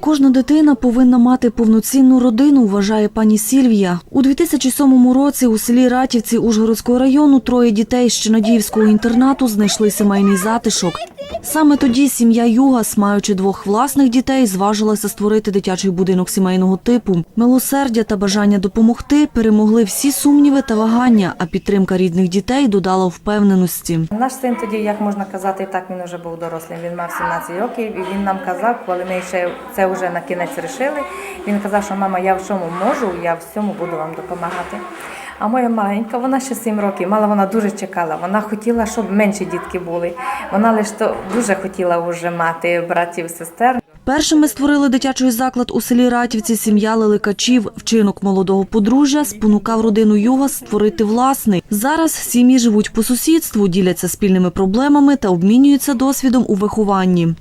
Кожна дитина повинна мати повноцінну родину, вважає пані Сільвія. У 2007 році у селі Ратівці Ужгородського району троє дітей з Чинадіївського інтернату знайшли сімейний затишок. Саме тоді сім'я Югас, маючи двох власних дітей, зважилася створити дитячий будинок сімейного типу. Милосердя та бажання допомогти перемогли всі сумніви та вагання, а підтримка рідних дітей додала впевненості. Наш син тоді, як можна казати, так він вже був дорослим. Він мав 17 років, і він нам казав, коли ми ще це вже на кінець рішили. Він казав, що мама, я в чому можу, я в цьому буду вам допомагати. А моя маленька, вона ще 7 років, мала вона дуже чекала. Вона хотіла, щоб менші дітки були. Вона лише дуже хотіла вже мати братів, сестер. Першими створили дитячий заклад у селі Ратівці сім'я Леликачів. Вчинок молодого подружжя спонукав родину Югас створити власний. Зараз сім'ї живуть по сусідству, діляться спільними проблемами та обмінюються досвідом у вихованні.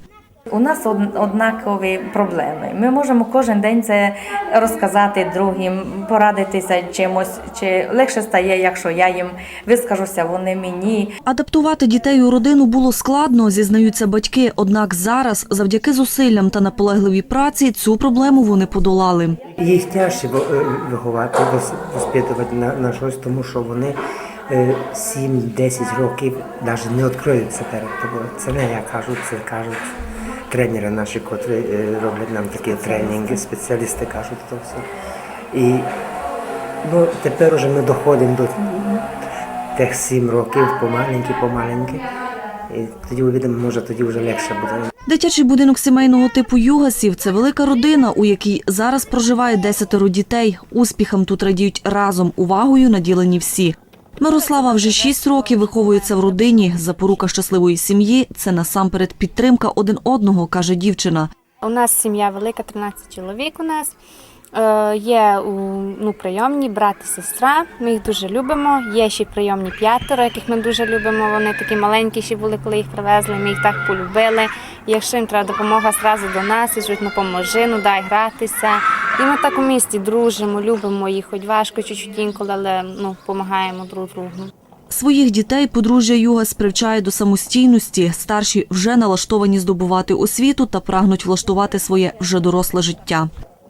У нас однакові проблеми. Ми можемо кожен день це розказати другим, порадитися чимось. Чи легше стає, якщо я їм вискажуся, вони мені. Адаптувати дітей у родину було складно, зізнаються батьки. Однак зараз, завдяки зусиллям та наполегливій праці, цю проблему вони подолали. Їх тяжче е, виховати, вос- воспитувати на, на щось, тому що вони е, 7-10 років навіть не відкриються перед тобою. Це не я кажу, це кажуть тренери наші, котрі е, роблять нам такі тренінги, спеціалісти кажуть то все. І ну, тепер уже ми доходимо до тих 7 років помаленьки, помаленьки. І тоді увидимо, може тоді вже легше буде. Дитячий будинок сімейного типу Югасів це велика родина, у якій зараз проживає десятеро дітей. Успіхам тут радіють разом, увагою наділені всі. Мирослава вже шість років виховується в родині. Запорука щасливої сім'ї це насамперед підтримка один одного, каже дівчина. У нас сім'я велика, 13 чоловік у нас. Е, є ну, прийомні брат і сестра. Ми їх дуже любимо. Є ще прийомні п'ятеро, яких ми дуже любимо. Вони такі маленькі ще були, коли їх привезли. Ми їх так полюбили. Якщо їм треба допомога, зразу до нас і жуть, ну поможи, ну дай гратися. І ми так у місті дружимо, любимо їх, хоч важко чуть-чуть інколи, але ну, допомагаємо друг другу. Своїх дітей подружжя Юга спривчає до самостійності. Старші вже налаштовані здобувати освіту та прагнуть влаштувати своє вже доросле життя.